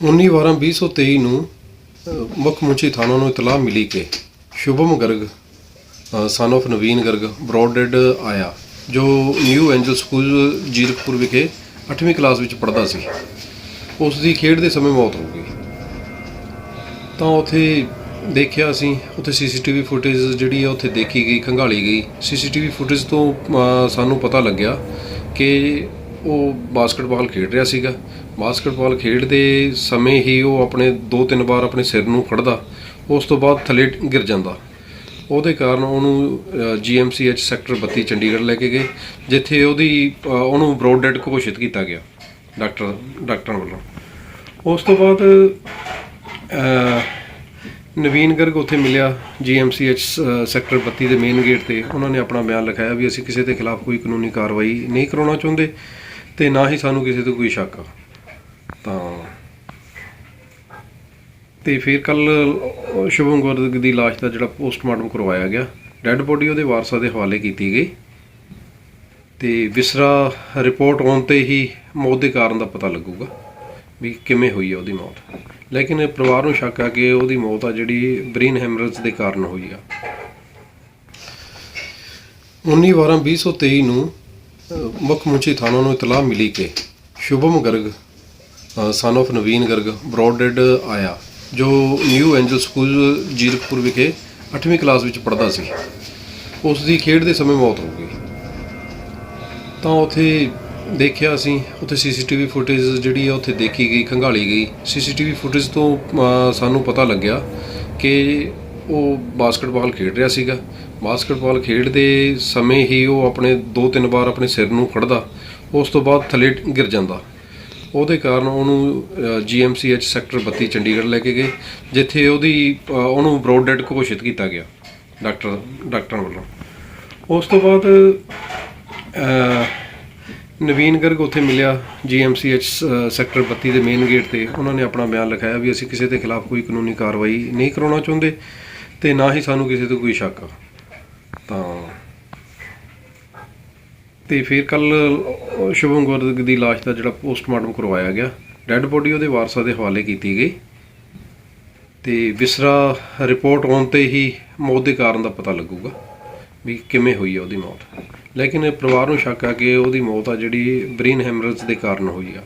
19 12 2023 ਨੂੰ ਮੁੱਖ ਮੁੰਚੀ ਥਾਣਾ ਨੂੰ ਇਤਲਾਹ ਮਿਲੀ ਕਿ ਸ਼ੁਭਮ ਗਰਗ ਸਨ of ਨਵੀਨ ਗਰਗ ਬ੍ਰੌਡਡ ਆਇਆ, ਜੋ ਨਿਊ ਐਂਜਲ ਸਕੂਲ, ਜੀਰਕਪੁਰ ਵਿਖੇ 8ਵੀਂ ਕਲਾਸ ਵਿੱਚ ਪੜ੍ਹਦਾ ਸੀ। ਉਸ ਦੀ ਖੇਡ ਦੇ ਸਮੇਂ ਮੌਤ ਹੋ ਗਈ। ਤਾਂ ਉੱਥੇ ਦੇਖਿਆ ਅਸੀਂ, ਉੱਥੇ ਸੀਸੀਟੀਵੀ ਫੁਟੇਜ ਜਿਹੜੀ ਆ, ਉੱਥੇ ਦੇਖੀ ਗਈ, ਖੰਗਾਲੀ ਗਈ। ਸੀਸੀਟੀਵੀ ਫੁਟੇਜ ਤੋਂ ਸਾਨੂੰ ਪਤਾ ਲੱਗਿਆ ਕਿ ਉਹ ਬਾਸਕਟਬਾਲ ਖੇਡ ਰਿਹਾ ਸੀਗਾ। ਬਾਸਕਟਬਾਲ ਖੇਡਦੇ ਸਮੇਂ ਹੀ ਉਹ ਆਪਣੇ ਦੋ ਤਿੰਨ ਵਾਰ ਆਪਣੇ ਸਿਰ ਨੂੰ ਖੜਦਾ ਉਸ ਤੋਂ ਬਾਅਦ ਥੱਲੇ ਗਿਰ ਜਾਂਦਾ। ਉਹਦੇ ਕਾਰਨ ਉਹਨੂੰ ਜੀਐਮਸੀਐਚ ਸੈਕਟਰ 32 ਚੰਡੀਗੜ੍ਹ ਲੈ ਕੇ ਗਏ, ਜਿੱਥੇ ਉਹਦੀ ਉਹਨੂੰ ਬ੍ਰੌਡ ਡੈਡ ਘੋਸ਼ਿਤ ਕੀਤਾ ਗਿਆ, ਡਾਕਟਰ, ਡਾਕਟਰਾਂ ਵੱਲੋਂ। ਉਸ ਤੋਂ ਬਾਅਦ ਨਵੀਨ ਗਰਗ ਉੱਥੇ ਮਿਲਿਆ ਜੀਐਮਸੀਐਚ ਸੈਕਟਰ 32 ਦੇ ਮੇਨ ਗੇਟ ਤੇ। ਉਹਨਾਂ ਨੇ ਆਪਣਾ ਬਿਆਨ ਲਿਖਾਇਆ ਵੀ ਅਸੀਂ ਕਿਸੇ ਦੇ ਖਿਲਾਫ ਕੋਈ ਕਾਨੂੰਨੀ ਕਾਰਵਾਈ ਨਹੀਂ ਕਰਾਉਣਾ ਚਾਹੁੰਦੇ। ਤੇ ਨਾ ਹੀ ਸਾਨੂੰ ਕਿਸੇ ਤੋਂ ਕੋਈ ਸ਼ੱਕ ਆ। ਤਾਂ ਤੇ ਫਿਰ ਕੱਲ ਸ਼ੁਭਮ ਗੁਰਦ ਦੀ ਲਾਸ਼ ਦਾ ਜਿਹੜਾ ਪੋਸਟਮਾਰਟਮ ਕਰਵਾਇਆ ਗਿਆ। ਡੈੱਡ ਬੋਡੀ ਉਹਦੇ ਵਾਰਸਾਂ ਦੇ ਹਵਾਲੇ ਕੀਤੀ ਗਈ। ਤੇ ਵਿਸਰਾ ਰਿਪੋਰਟ ਆਉਣ ਤੇ ਹੀ ਮੌਤ ਦੇ ਕਾਰਨ ਦਾ ਪਤਾ ਲੱਗੂਗਾ ਵੀ ਕਿਵੇਂ ਹੋਈ ਹੈ ਉਹਦੀ ਮੌਤ। ਲੇਕਿਨ ਪਰਿਵਾਰ ਨੂੰ ਸ਼ੱਕ ਆ ਕਿ ਉਹਦੀ ਮੌਤ ਆ ਜਿਹੜੀ ਬ੍ਰੇਨ ਹੈਮਰੇਜ ਦੇ ਕਾਰਨ ਹੋਈ ਆ। 19 12 2023 ਨੂੰ ਮੁੱਖ ਮੁੰਚੀ ਥਾਣਾ ਨੂੰ ਇਤਲਾਹ ਮਿਲੀ ਕਿ ਸ਼ੁਭਮ ਗਰਗ ਸਨ of ਨਵੀਨ ਗਰਗ ਬ੍ਰੌਡਡ ਆਇਆ, ਜੋ ਨਿਊ ਐਂਜਲ ਸਕੂਲ ਜੀਰਕਪੁਰ ਵਿਖੇ 8ਵੀਂ ਕਲਾਸ ਵਿੱਚ ਪੜ੍ਹਦਾ ਸੀ। ਉਸ ਦੀ ਖੇਡ ਦੇ ਸਮੇਂ ਮੌਤ ਹੋ ਗਈ। ਤਾਂ ਉੱਥੇ ਦੇਖਿਆ ਅਸੀਂ, ਉੱਥੇ ਸੀਸੀਟੀਵੀ ਫੁਟੇਜ ਜਿਹੜੀ ਆ ਉੱਥੇ ਦੇਖੀ ਗਈ, ਖੰਗਾਲੀ ਗਈ। ਸੀਸੀਟੀਵੀ ਫੁਟੇਜ ਤੋਂ ਸਾਨੂੰ ਪਤਾ ਲੱਗਿਆ ਕਿ ਉਹ ਬਾਸਕਟਬਾਲ ਖੇਡ ਰਿਹਾ ਸੀਗਾ। ਬਾਸਕਟਬਾਲ ਖੇਡਦੇ ਸਮੇਂ ਹੀ ਉਹ ਆਪਣੇ ਦੋ ਤਿੰਨ ਵਾਰ ਆਪਣੇ ਸਿਰ ਨੂੰ ਖੜਦਾ ਉਸ ਤੋਂ ਬਾਅਦ ਥੱਲੇ ਗਿਰ ਜਾਂਦਾ। ਉਹਦੇ ਕਾਰਨ ਉਹਨੂੰ ਜੀਐਮਸੀਐਚ ਸੈਕਟਰ 32 ਚੰਡੀਗੜ੍ਹ ਲੈ ਕੇ ਗਏ, ਜਿੱਥੇ ਉਹਦੀ ਉਹਨੂੰ ਬ੍ਰੌਡ ਡੈਡ ਘੋਸ਼ਿਤ ਕੀਤਾ ਗਿਆ, ਡਾਕਟਰ, ਡਾਕਟਰਾਂ ਵੱਲੋਂ। ਉਸ ਤੋਂ ਬਾਅਦ ਨਵੀਨ ਗਰਗ ਉੱਥੇ ਮਿਲਿਆ ਜੀਐਮਸੀਐਚ ਸੈਕਟਰ 32 ਦੇ ਮੇਨ ਗੇਟ ਤੇ। ਉਹਨਾਂ ਨੇ ਆਪਣਾ ਬਿਆਨ ਲਿਖਾਇਆ ਵੀ ਅਸੀਂ ਕਿਸੇ ਦੇ ਖਿਲਾਫ ਕੋਈ ਕਾਨੂੰਨੀ ਕਾਰਵਾਈ ਨਹੀਂ ਕਰਾਉਣਾ ਚਾਹੁੰਦੇ ਤੇ ਨਾ ਹੀ ਸਾਨੂੰ ਕਿਸੇ ਤੋਂ ਕੋਈ ਸ਼ੱਕ ਆ। ਤਾਂ ਤੇ ਫਿਰ ਕੱਲ ਸ਼ੁਭਮ ਗਰਗ ਦੀ ਲਾਸ਼ ਦਾ ਜਿਹੜਾ ਪੋਸਟਮਾਰਟਮ ਕਰਵਾਇਆ ਗਿਆ। ਡੈੱਡ ਬੋਡੀ ਉਹਦੇ ਵਾਰਸਾਂ ਦੇ ਹਵਾਲੇ ਕੀਤੀ ਗਈ। ਤੇ ਵਿਸਰਾ ਰਿਪੋਰਟ ਆਉਣ ਤੇ ਹੀ ਮੌਤ ਦੇ ਕਾਰਨ ਦਾ ਪਤਾ ਲੱਗੂਗਾ ਵੀ ਕਿਵੇਂ ਹੋਈ ਹੈ ਉਹਦੀ ਮੌਤ। ਲੇਕਿਨ ਪਰਿਵਾਰ ਨੂੰ ਸ਼ੱਕ ਆ ਕਿ ਉਹਦੀ ਮੌਤ ਆ ਜਿਹੜੀ ਬ੍ਰੇਨ ਹੈਮਰੇਜ ਦੇ ਕਾਰਨ ਹੋਈ ਆ।